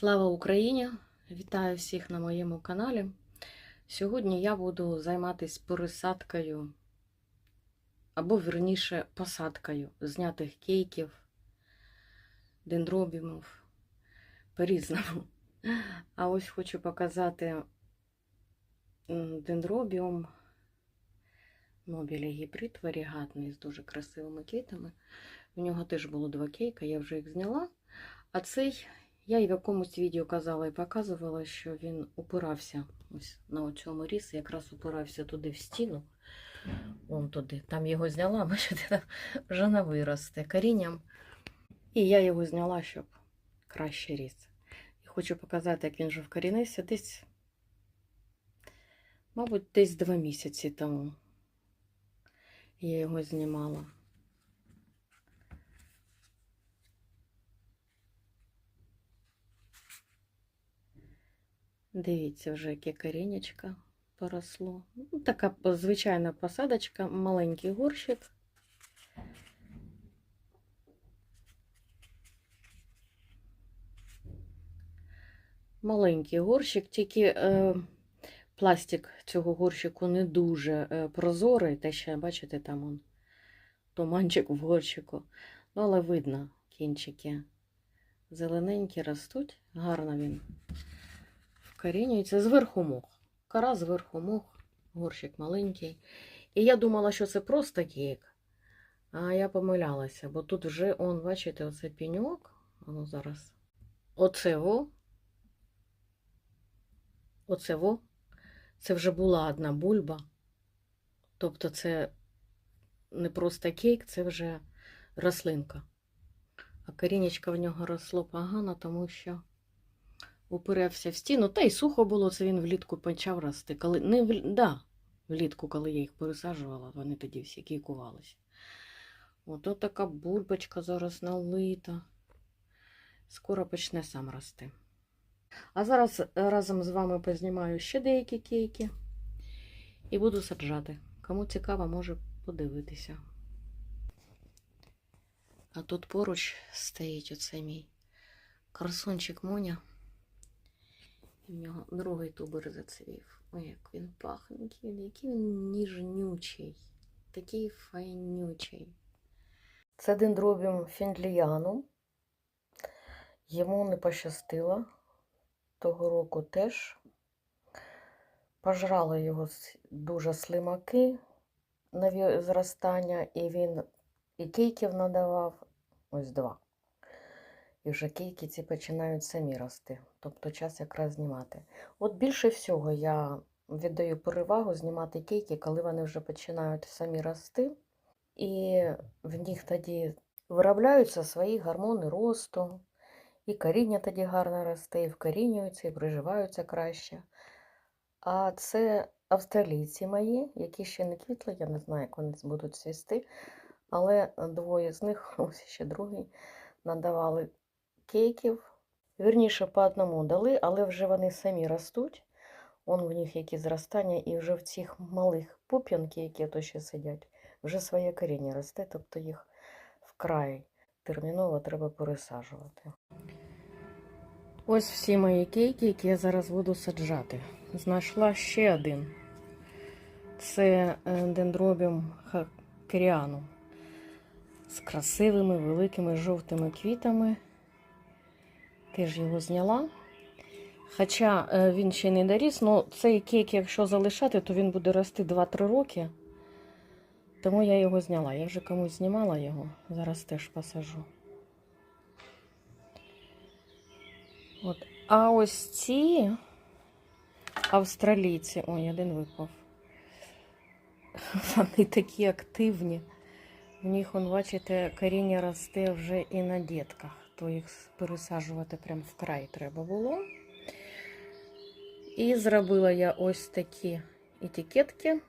Слава Україні! Вітаю всіх на моєму каналі. Сьогодні я буду займатися пересадкою або, вірніше, посадкою знятих кейків, дендробімів по-різному. А ось хочу показати дендробіум Нобіля гібрид варігатний з дуже красивими квітами. У нього теж було два кейка, я вже їх зняла. А цей я і в якомусь відео казала і показувала, що він упирався ось на цьому ріс, якраз упирався туди в стіну. Вон туди. Там його зняла, бачите, там вже не виросте корінням. І я його зняла, щоб краще ріс. І хочу показати, як він вже вкорінився десь, мабуть, десь два місяці тому. Я його знімала. Дивіться, вже яке корінечко поросло. Ну, така звичайна посадочка, маленький горщик. Маленький горщик, тільки е, пластик цього горщику не дуже е, прозорий, те ще, бачите, там он, туманчик в горщику. Ну, але видно, кінчики зелененькі ростуть, гарно він вкорінюється. Зверху мох. Кора зверху мох, горщик маленький. І я думала, що це просто кейк. А я помилялася, бо тут вже, он, бачите, оце піньок. Воно зараз. Оце во. Оце во. Це вже була одна бульба. Тобто це не просто кейк, це вже рослинка. А корінечко в нього росло погано, тому що упирався в стіну, та й сухо було, це він влітку почав рости. Коли, не в, да, влітку, коли я їх пересаджувала, вони тоді всі кейкувалися. От, от така бульбочка зараз налита. Скоро почне сам рости. А зараз разом з вами познімаю ще деякі кейки і буду саджати. Кому цікаво, може подивитися. А тут поруч стоїть оцей мій красунчик Моня. В нього другий тубер зацвів. Ой, як він пахне, який він, ніжнючий, такий файнючий. Це дендробіум фіндліяну. Йому не пощастило. Того року теж пожрали його дуже слимаки нові зростання, і він і кейків надавав ось два. І вже кейки ці починають самі рости. Тобто час якраз знімати. От більше всього я віддаю перевагу знімати кейки, коли вони вже починають самі рости. І в них тоді виробляються свої гормони росту, і коріння тоді гарно росте, і вкорінюються, і приживаються краще. А це австралійці мої, які ще не квітли, я не знаю, як вони будуть цвісти. Але двоє з них, ось ще другий, надавали кейків. Вірніше, по одному дали, але вже вони самі ростуть. Он в них які зростання, і вже в цих малих пуп'янки, які то ще сидять, вже своє коріння росте, тобто їх вкрай терміново треба пересаджувати. Ось всі мої кейки, які я зараз буду саджати. Знайшла ще один. Це е, дендробіум хакеріану з красивими великими жовтими квітами. Теж його зняла. Хоча е, він ще не доріс, але цей кейк, якщо залишати, то він буде рости 2-3 роки. Тому я його зняла. Я вже комусь знімала його, зараз теж посажу. От. А ось ці австралійці, ой, один випав. Вони такі активні. В них, он, бачите, коріння росте вже і на дітках, то їх пересаджувати прям вкрай треба було. І зробила я ось такі етикетки.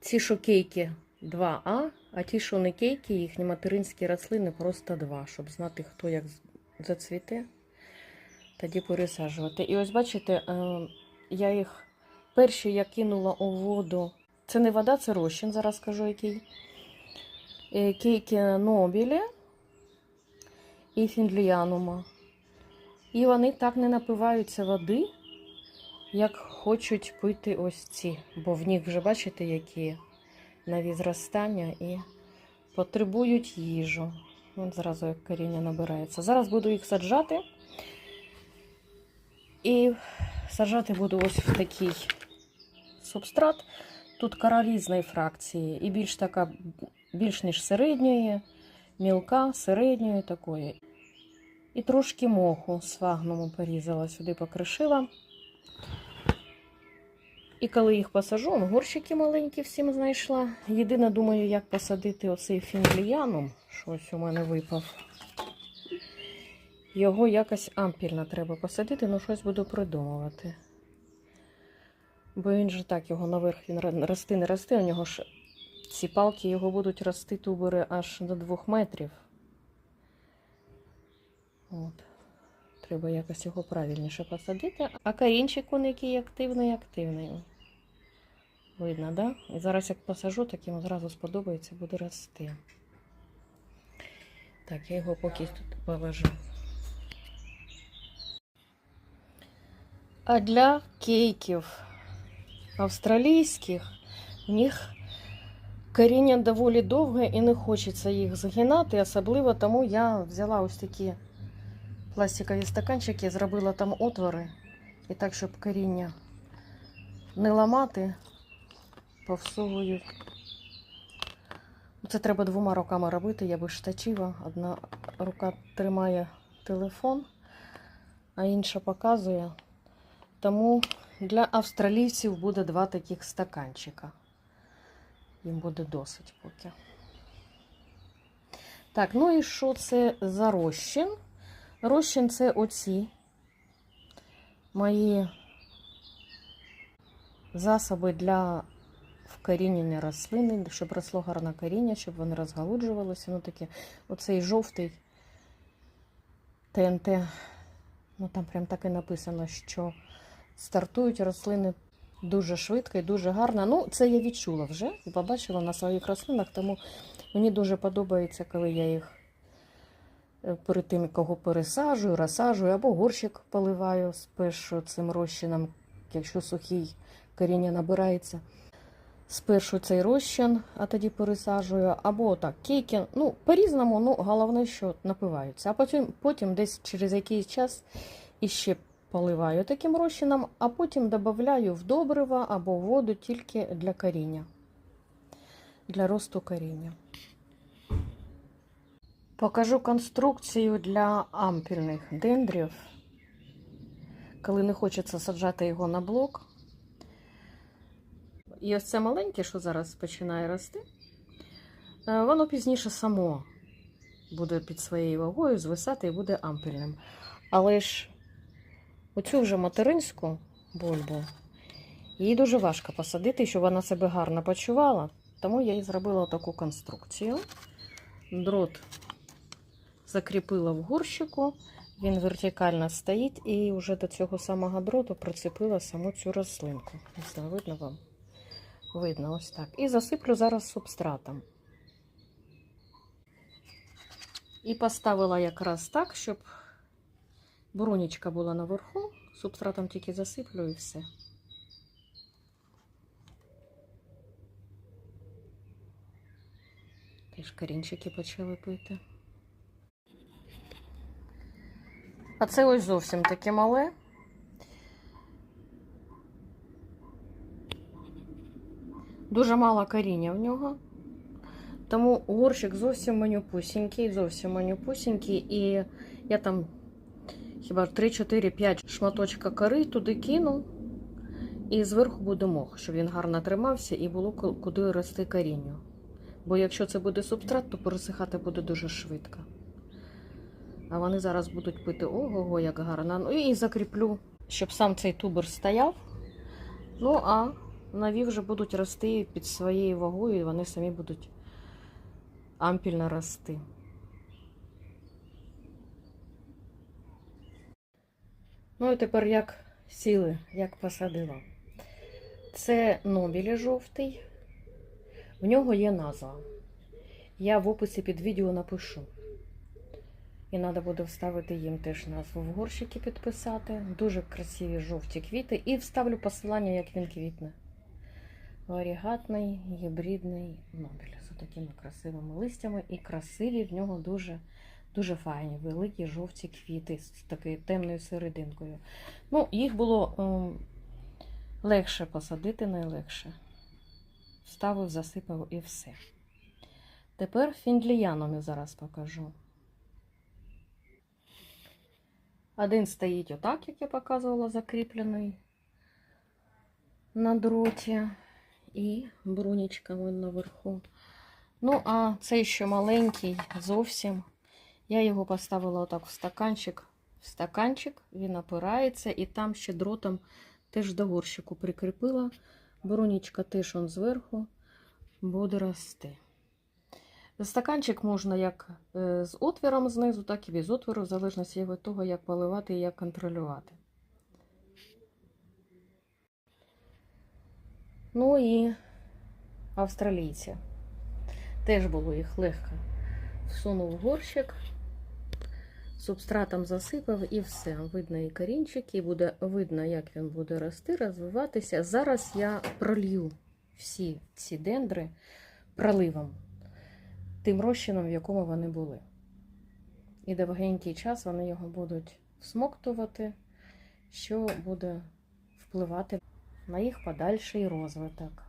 Ці що кейки 2А, а ті, що не кейки, їхні материнські рослини просто 2, щоб знати, хто як зацвіте, тоді пересаджувати. І ось бачите, е, я їх перші я кинула у воду. Це не вода, це розчин, зараз скажу який. Е, Кейки Нобілі і Фіндліянума. І вони так не напиваються води, як хочуть пити ось ці. Бо в них вже бачите, які нові зростання і потребують їжу. От зразу як коріння набирається. Зараз буду їх саджати. І саджати буду ось в такий субстрат. Тут кора різної фракції. І більш така, більш ніж середньої, мілка, середньої такої. І трошки моху сфагнуму порізала, сюди покришила. І коли їх посажу, горщики маленькі всім знайшла. Єдине, думаю, як посадити оцей що ось у мене випав. Його якось ампільно треба посадити, ну щось буду придумувати. Бо він же так, його наверх він рости не рости, у нього ж ці палки його будуть рости тубери аж до двох метрів. От. Треба якось його правильніше посадити. А корінчик он який активний, активний. Видно, да? І зараз як посажу, так йому зразу сподобається, буде рости. Так, я його поки тут положу. А для кейків австралійських в них коріння доволі довге і не хочеться їх загинати. Особливо тому я взяла ось такі пластикові стаканчики, зробила там отвори. І так, щоб коріння не ламати, повсовую. Це треба двома руками робити, я без штатива. Одна рука тримає телефон, а інша показує. Тому для австралійців буде два таких стаканчика. Їм буде досить поки. Так, ну і що це за розчин? Розчин це оці мої засоби для вкорінення рослини, щоб росло гарне коріння, щоб вони розгалуджувалися. Ну таке, оцей жовтий ТНТ. Ну там прям так і написано, що стартують рослини дуже швидко і дуже гарно. Ну, це я відчула вже і побачила на своїх рослинах, тому мені дуже подобається, коли я їх е, перед тим, кого пересаджую, розсаджую, або горщик поливаю спершу цим розчином, якщо сухий коріння набирається. Спершу цей розчин, а тоді пересаджую, або так, кейки. Ну, по-різному, ну, головне, що напиваються. А потім, потім десь через якийсь час іще поливаю таким розчином, а потім додаю в добрива або в воду тільки для коріння, для росту коріння. Покажу конструкцію для ампільних дендрів. Коли не хочеться саджати його на блок. І ось це маленьке, що зараз починає рости, е, воно пізніше само буде під своєю вагою звисати і буде ампельним. Але ж оцю вже материнську бульбу, її дуже важко посадити, щоб вона себе гарно почувала. Тому я і зробила таку конструкцію. Дрот закріпила в горщику, він вертикально стоїть, і вже до цього самого дроту прицепила саму цю рослинку. Не знаю, видно вам? Видно, ось так. І засиплю зараз субстратом. І поставила якраз так, щоб бронічка була наверху. Субстратом тільки засиплю і все. Теж корінчики почали пити. А це ось зовсім таке мале. Дуже мало коріння в нього. Тому горщик зовсім манюпусінький, зовсім манюпусінький. І я там хіба 3-4-5 шматочка кори туди кину. І зверху буде мох, щоб він гарно тримався і було куди рости корінню. Бо якщо це буде субстрат, то пересихати буде дуже швидко. А вони зараз будуть пити ого-го, як гарно. Ну і закріплю, щоб сам цей тубер стояв. Ну, а нові вже будуть рости під своєю вагою, і вони самі будуть ампільно рости. Ну і тепер як сіли, як посадила. Це нобілі жовтий. В нього є назва. Я в описі під відео напишу. І треба буде вставити їм теж назву в горщики підписати. Дуже красиві жовті квіти. І вставлю посилання, як він квітне. Варігатний, гібридний нобель з такими красивими листями. І красиві в нього дуже, дуже файні, великі жовті квіти з такою темною серединкою. Ну, їх було ем, легше посадити, найлегше. Вставив, засипав і все. Тепер фіндліяном я зараз покажу. Один стоїть отак, як я показувала, закріплений на дроті. І брунічка наверху. Ну, а цей ще маленький зовсім. Я його поставила отак в стаканчик. В стаканчик, він опирається, і там ще дротом теж до горщику прикріпила. Брунічка теж он зверху буде рости. Стаканчик можна як е, з отвіром знизу, так і без отвору, в залежності від того, як поливати і як контролювати. Ну і австралійці. Теж було їх легко. Всунув в горщик, субстратом засипав і все. Видно і корінчик, і буде видно, як він буде рости, розвиватися. Зараз я пролью всі ці дендри проливом, тим розчином, в якому вони були. І довгенький час вони його будуть всмоктувати, що буде впливати на їх подальший розвиток.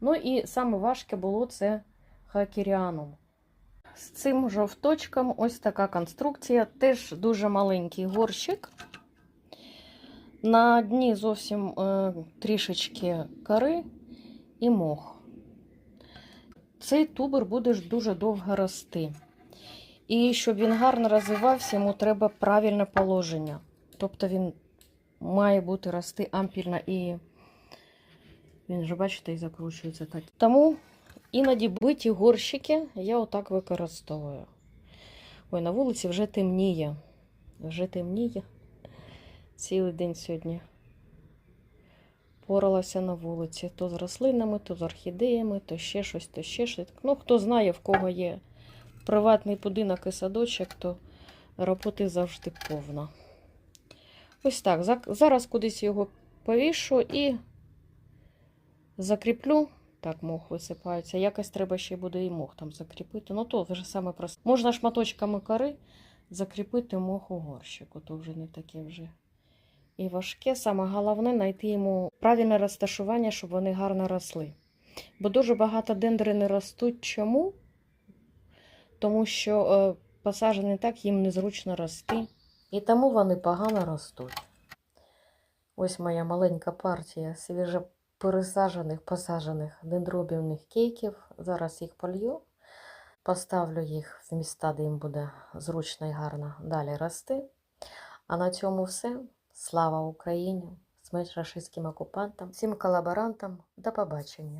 Ну і саме важке було це хакеріанум. З цим жовточком ось така конструкція. Теж дуже маленький горщик. На дні зовсім е, трішечки кори і мох. Цей тубер буде дуже довго рости. І щоб він гарно розвивався, йому треба правильне положення. Тобто він має бути рости ампільно і він же, бачите, і закручується так. Тому іноді биті горщики я отак використовую. Ой, на вулиці вже темніє. Вже темніє. Цілий день сьогодні. Поралася на вулиці. То з рослинами, то з орхідеями, то ще щось, то ще щось. Ну, хто знає, в кого є приватний будинок і садочок, то роботи завжди повно. Ось так. Зараз кудись його повішу і закріплю. Так, мох висипається. Якось треба ще буде і мох там закріпити. Ну, то вже саме просто. Можна шматочками кори закріпити мох у горщику. То вже не таке вже і важке. Саме головне знайти йому правильне розташування, щоб вони гарно росли. Бо дуже багато дендри не ростуть. Чому? Тому що е, посаджені так, їм незручно рости. І тому вони погано ростуть. Ось моя маленька партія свіже пересаджених, посаджених дендробівних кейків. Зараз їх полью. Поставлю їх в міста, де їм буде зручно і гарно далі рости. А на цьому все. Слава Україні! Смерть рашистським окупантам, всім колаборантам. До побачення!